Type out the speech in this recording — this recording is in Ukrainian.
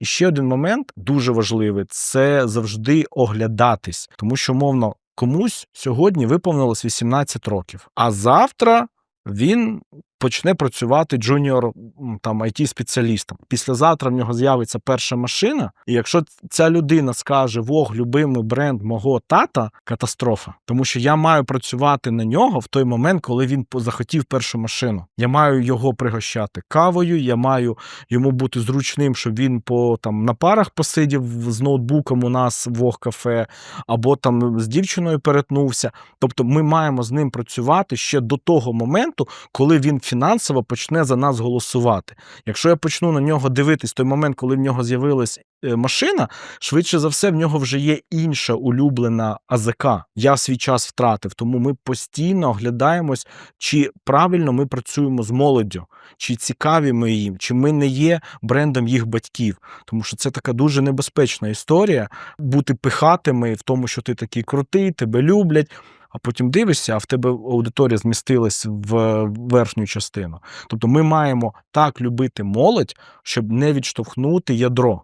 І ще один момент дуже важливий це завжди оглядатись, тому що, мовно, комусь сьогодні виповнилось 18 років, а завтра він почне працювати джуніор там it спеціалістом. Післязавтра в нього з'явиться перша машина, і якщо ця людина скаже Вог, любимий бренд мого тата, катастрофа. Тому що я маю працювати на нього в той момент, коли він захотів першу машину. Я маю його пригощати кавою, я маю йому бути зручним, щоб він по там на парах посидів з ноутбуком у нас Вог кафе, або там з дівчиною перетнувся. Тобто ми маємо з ним працювати ще до того моменту, коли він фінансово почне за нас голосувати. Якщо я почну на нього дивитись той момент, коли в нього з'явилась е, машина, швидше за все, в нього вже є інша улюблена АЗК. Я свій час втратив, тому ми постійно оглядаємось, чи правильно ми працюємо з молоддю, чи цікаві ми їм, чи ми не є брендом їх батьків. Тому що це така дуже небезпечна історія бути пихатими в тому, що ти такий крутий, тебе люблять. А потім дивишся, а в тебе аудиторія змістилась в верхню частину. Тобто ми маємо так любити молодь, щоб не відштовхнути ядро.